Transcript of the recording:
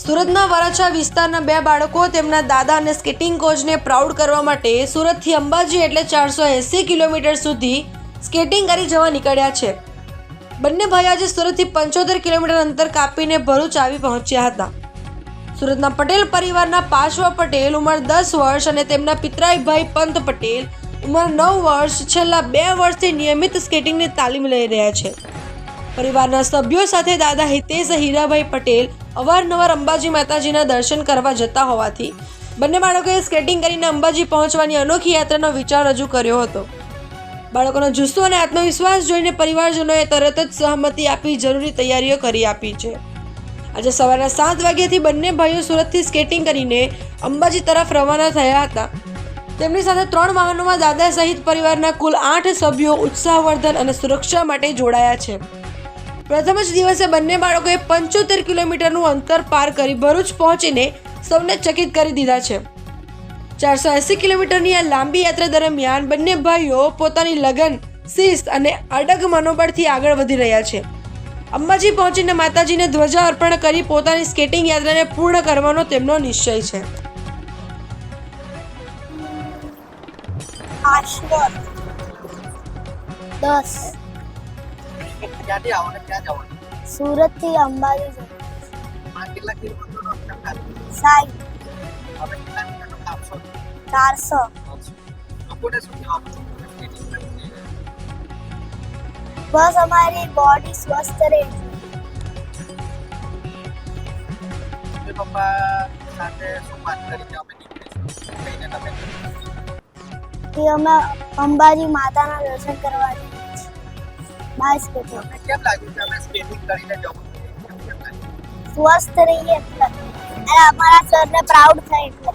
સુરતના વરાછા વિસ્તારના બે બાળકો તેમના દાદા અને સ્કેટિંગ કોચને પ્રાઉડ કરવા માટે સુરતથી અંબાજી એટલે ચારસો એંસી કિલોમીટર સુધી સ્કેટિંગ કરી જવા નીકળ્યા છે. બંને ભાઈ આજે સુરતથી પંચોતેર કિલોમીટર અંતર કાપીને ભરૂચ આવી પહોંચ્યા હતા. સુરતના પટેલ પરિવારના પાર્શ્વ પટેલ ઉંમર દસ વર્ષ અને તેમના પિતરાઈભાઈ પંત પટેલ ઉંમર નવ વર્ષ છેલ્લા બે વર્ષથી નિયમિત સ્કેટિંગની તાલીમ લઈ રહ્યા છે. પરિવારના સભ્યો સાથે દાદા હિતેશ હીરાભાઈ પટેલ, અવારનવાર અંબાજી માતાજીના દર્શન કરવા જતા હોવાથી બંને બાળકોએ સ્કેટિંગ કરીને અંબાજી પહોંચવાની અનોખી યાત્રાનો વિચાર રજૂ કર્યો હતો. બાળકોનો જુસ્સો અને આત્મવિશ્વાસ જોઈને પરિવારજનોએ તરત જ સહમતિ આપી જરૂરી તૈયારીઓ કરી આપી છે. આજે સવારના સાત વાગ્યાથી બંને ભાઈઓ સુરતથી સ્કેટિંગ કરીને અંબાજી તરફ રવાના થયા હતા. તેમની સાથે ત્રણ વાહનોમાં દાદા સહિત પરિવારના કુલ આઠ સભ્યો ઉત્સાહવર્ધન અને સુરક્ષા માટે જોડાયા છે. પ્રથમ જ દિવસે બંને બાળકોએ પંચોતેર કિલોમીટરનું અંતર પાર કરી ભરૂચ પહોંચીને સૌને ચકિત કરી દીધા છે. ચારસો એંસી કિલોમીટરની આ લાંબી યાત્રા દરમિયાન બંને ભાઈઓ પોતાની લગન, શિસ્ત અને અડગ મનોબળથી આગળ વધી રહ્યા છે. અંબાજી પહોંચીને માતાજીને ધ્વજા અર્પણ કરી પોતાની સ્કેટિંગ યાત્રાને પૂર્ણ કરવાનો તેમનો નિશ્ચય છે. દસ. ક્યાંથી આવો ને ક્યાં જવાનું? સુરતથી અંબાજી જવાનું આ કેટલા કિલોમીટરનો અંતર થાય સાઠ હવે કેટલા કિલોમીટરનો કાપશો ચારસો. લોકોને શું કહેવાનું બસ અમારી બોડી સ્વસ્થ રહે. પપ્પા સાથે શું વાત કરી અમે નીકળીશું કહીને તમે. કે અમે અંબાજી માતાના દર્શન કરવા જઈએ કેમ લાગ્યું કે સ્કેટિંગ કરીને સ્વસ્થ રહીએ. એટલે અમારા સરને પ્રાઉડ થાય એટલે.